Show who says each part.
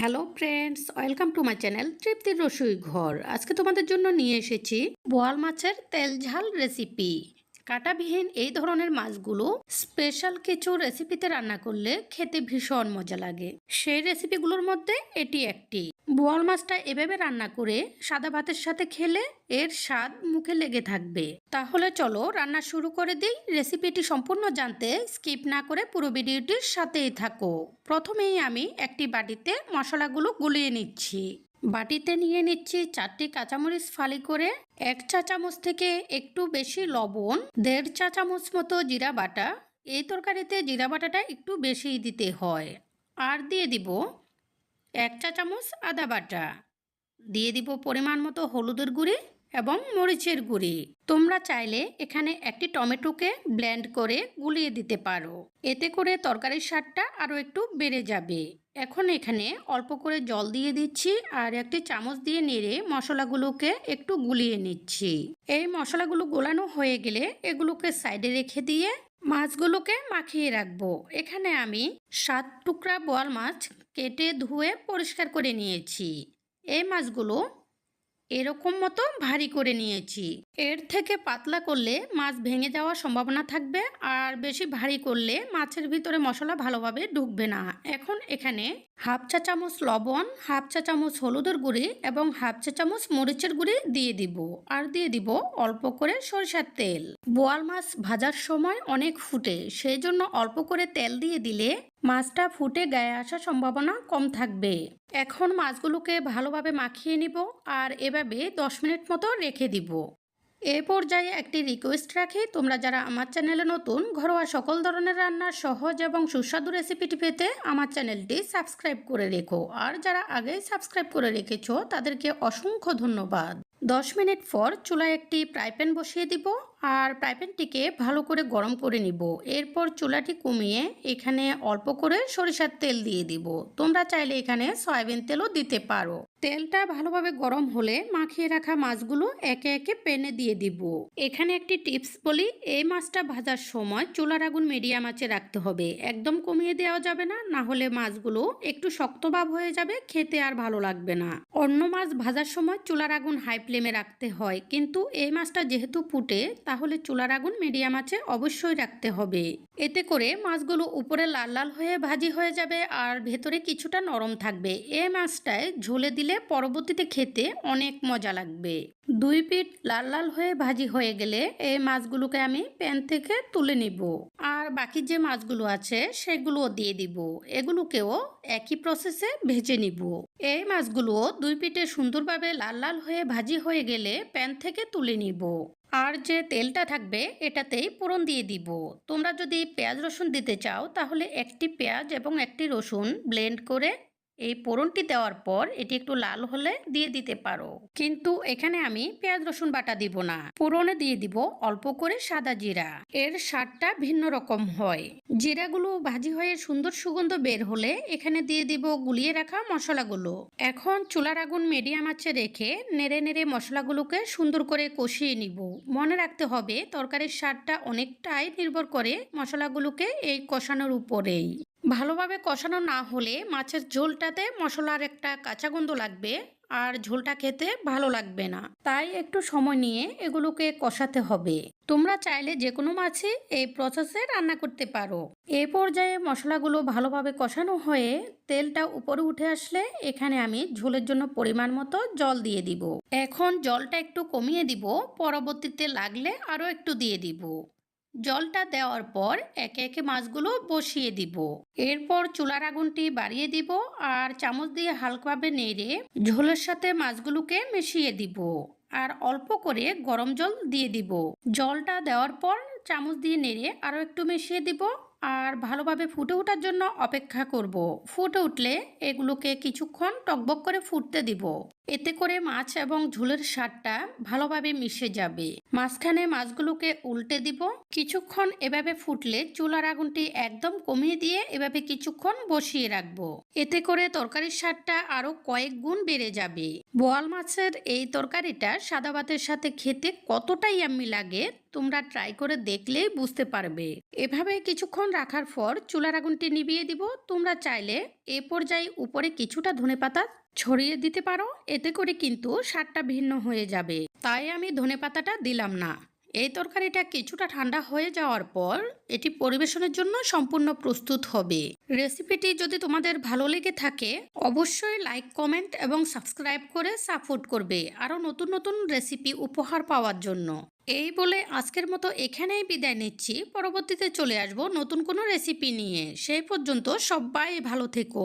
Speaker 1: Hello friends welcome to my channel তৃপ্তির রসুই ঘর আজকে তোমাদের জন্য নিয়ে এসেছি বোয়াল মাছের তেল ঝাল রেসিপি কাটাবিহীন এই ধরনের মাছগুলো স্পেশাল কিছু রেসিপিতে রান্না করলে খেতে ভীষণ মজা লাগে সেই রেসিপিগুলোর মধ্যে এটি একটি বোয়াল মাছটা এভাবে রান্না করে সাদা ভাতের সাথে খেলে এর স্বাদ মুখে লেগে থাকবে। তাহলে চলো রান্না শুরু করে দিই। রেসিপিটি সম্পূর্ণ জানতে স্কিপ না করে পুরো ভিডিওটির সাথেই থাকো। প্রথমেই আমি একটি বাটিতে মশলাগুলো গুলিয়ে নিচ্ছি। বাটিতে নিয়ে নিচ্ছি চারটি কাঁচামরিচ ফালি করে এক চা চামচ থেকে একটু বেশি লবণ, দেড় চা চামচ মতো জিরা বাটা। এই তরকারিতে জিরা বাটাটা একটু বেশিই দিতে হয়। আর দিয়ে দিব এক চা চামচ আদা বাটা। দিয়ে দিব পরিমাণ মতো হলুদের গুঁড়ি এবং মরিচের গুঁড়ি। তোমরা চাইলে এখানে একটি টমেটোকে ব্লেন্ড করে গুলিয়ে দিতে পারো। এতে করে তরকারির স্বাদটা আরও একটু বেড়ে যাবে। এখন এখানে অল্প করে জল দিয়ে দিচ্ছি আর একটি চামচ দিয়ে নেড়ে মশলাগুলোকে একটু গুলিয়ে নিচ্ছি। এই মশলাগুলো গোলানো হয়ে গেলে এগুলোকে সাইডে রেখে দিয়ে মাছগুলোকে মাখিয়ে রাখব। এখানে আমি সাত টুকরা বোয়াল মাছ কেটে ধুয়ে পরিষ্কার করে নিয়েছি। এই মাছগুলো এরকম মতো ভারী করে নিয়েছি। এর থেকে পাতলা করলে মাছ ভেঙে যাওয়ার সম্ভাবনা থাকবে আর বেশি ভারী করলে মাছের ভিতরে মশলা ভালোভাবে ঢুকবে না। এখন এখানে হাফ চা চামচ লবণ, হাফ চা চামচ হলুদের গুঁড়ি এবং হাফ চা চামচ মরিচের গুঁড়ি দিয়ে দিব। আর দিয়ে দিব অল্প করে সরিষার তেল। বোয়াল মাছ ভাজার সময় অনেক ফুটে, সেই জন্য অল্প করে তেল দিয়ে দিলে মাছটা ফুটে গায়ে আসার সম্ভাবনা কম থাকবে। এখন মাছগুলোকে ভালোভাবে মাখিয়ে নিব আর এভাবে দশ মিনিট মতো রেখে দিব। এ পর্যায়ে একটি রিকোয়েস্ট রাখি। তোমরা যারা আমার চ্যানেলে নতুন, ঘরোয়া সকল ধরনের রান্নার সহজ এবং সুস্বাদু রেসিপিটি পেতে আমার চ্যানেলটি সাবস্ক্রাইব করে রেখো। আর যারা আগেই সাবস্ক্রাইব করে রেখেছো, তাদেরকে অসংখ্য ধন্যবাদ। দশ মিনিট পর চুলায় একটি ফ্রাই প্যান বসিয়ে দিব। আর ফ্রাই প্যানটিকে ভালো করে গরম করে নিব। এরপর চুলাটি কমিয়ে এখানে অল্প করে সরিষার তেল দিয়ে দিব। তোমরা চাইলে এখানে সয়াবিন তেলও দিতে পারো। তেলটা ভালোভাবে গরম হলে মাখিয়ে রাখা মাছগুলো একে একে প্যানে দিয়ে দিব। এখানে একটি টিপস বলি, এই মাছটা ভাজার সময় চুলার আগুন মিডিয়াম আঁচে রাখতে হবে। একদম কমিয়ে দেওয়া যাবে না না হলে মাছগুলো একটু শক্তভাব হয়ে যাবে, খেতে আর ভালো লাগবে না। অন্য মাছ ভাজার সময় চুলার আগুন হাই ফ্লেমে রাখতে হয়, কিন্তু এই মাছটা যেহেতু ফুটে তাহলে চুলার আগুন মিডিয়াম আছে, অবশ্যই রাখতে হবে। এতে করে মাছগুলো উপরে লাল লাল হয়ে ভাজি হয়ে যাবে আর ভেতরে কিছুটা নরম থাকবে। এই মাছটায় ঝোলে দিলে পরবর্তীতে খেতে অনেক মজা লাগবে। দুই পিঠ লাল লাল হয়ে ভাজি হয়ে গেলে এই মাছগুলোকে আমি প্যান থেকে তুলে নিব। আর বাকি যে মাছগুলো আছে, সেগুলোও দিয়ে দিব। এগুলোকেও একই প্রসেসে ভেজে নিব। এই মাছগুলো দুই পিঠে সুন্দরভাবে লাল লাল হয়ে ভাজি হয়ে গেলে প্যান থেকে তুলে নিব। আর যে তেলটা থাকবে, এটাতেই পুরন দিয়ে দিব। তোমরা যদি পেঁয়াজ রসুন দিতে চাও, তাহলে একটি পেঁয়াজ এবং একটি রসুন ব্লেন্ড করে এই পোড়নটি দেওয়ার পর এটি একটু লাল হলে দিয়ে দিতে পারো। কিন্তু এখানে আমি পেঁয়াজ, রসুন বাটা দিব না। পোড়নে দিয়ে দিব অল্প করে সাদা জিরা। এর স্বাদটা ভিন্ন রকম হয়। জিরাগুলো ভাজি হয়ে সুন্দর সুগন্ধ বের হলে এখানে দিয়ে দিব গুলিয়ে রাখা মশলাগুলো। এখন চুলার আগুন মিডিয়াম আঁচে রেখে নেড়ে নেড়ে মশলাগুলোকে সুন্দর করে কষিয়ে নিব। মনে রাখতে হবে তরকারির স্বাদটা অনেকটাই নির্ভর করে মশলাগুলোকে এই কষানোর উপরেই। ভালোভাবে কষানো না হলে মাছের ঝোলটাতে মশলার একটা কাঁচা গন্ধ লাগবে আর ঝোলটা খেতে ভালো লাগবে না। তাই একটু সময় নিয়ে এগুলোকে কষাতে হবে। তোমরা চাইলে যে কোনো মাছই এই প্রসেসে রান্না করতে পারো। এ পর্যায়ে মশলাগুলো ভালোভাবে কষানো হয়ে তেলটা উপরে উঠে আসলে এখানে আমি ঝোলের জন্য পরিমাণ মতো জল দিয়ে দিব। এখন জলটা একটু কমিয়ে দিব, পরবর্তীতে লাগলে আরও একটু দিয়ে দিব। জলটা দেওয়ার পর একে একে মাছগুলো বসিয়ে দিব। এরপর চুলার আগুনটি বাড়িয়ে দিব আর চামচ দিয়ে হালকাভাবে নেড়ে ঝোলের সাথে মাছগুলোকে মিশিয়ে দিব আর অল্প করে গরম জল দিয়ে দিব। জলটা দেওয়ার পর চামচ দিয়ে নেড়ে আরও একটু মিশিয়ে দিব আর ভালোভাবে ফুটে ওঠার জন্য অপেক্ষা করব। ফুটে উঠলে এগুলোকে কিছুক্ষণ টকবক করে ফুটতে দিব। এতে করে মাছ এবং ঝোলের স্বাদটা ভালোভাবে মিশে যাবে। মাঝখানে মাছগুলোকে উল্টে দিব। কিছুক্ষণ এভাবে ফুটলে চুলার আগুনটি একদম কমিয়ে দিয়ে এভাবে কিছুক্ষণ বসিয়ে রাখব। এতে করে তরকারির স্বাদটা আরও কয়েক গুণ বেড়ে যাবে। বোয়াল মাছের এই তরকারিটা সাদা ভাতের সাথে খেতে কতটাই আমি লাগে, তোমরা ট্রাই করে দেখলেই বুঝতে পারবে। এভাবে কিছুক্ষণ রাখার পর চুলার আগুনটি নিভিয়ে দিব। তোমরা চাইলে এ পর্যায়ে উপরে কিছুটা ধনেপাতা ছড়িয়ে দিতে পারো, এতে করে কিন্তু স্বাদটা ভিন্ন হয়ে যাবে। তাই আমি ধনেপাতাটা দিলাম না। এই তরকারিটা কিছুটা ঠান্ডা হয়ে যাওয়ার পর এটি পরিবেশনের জন্য সম্পূর্ণ প্রস্তুত হবে। রেসিপিটি যদি তোমাদের ভালো লেগে থাকে, অবশ্যই লাইক, কমেন্ট এবং সাবস্ক্রাইব করে সাপোর্ট করবে আরও নতুন নতুন রেসিপি উপহার পাওয়ার জন্য। এই বলে আজকের মতো এখানেই বিদায় নিচ্ছি। পরবর্তীতে চলে আসব নতুন কোনো রেসিপি নিয়ে। সেই পর্যন্ত সবাই ভালো থেকো।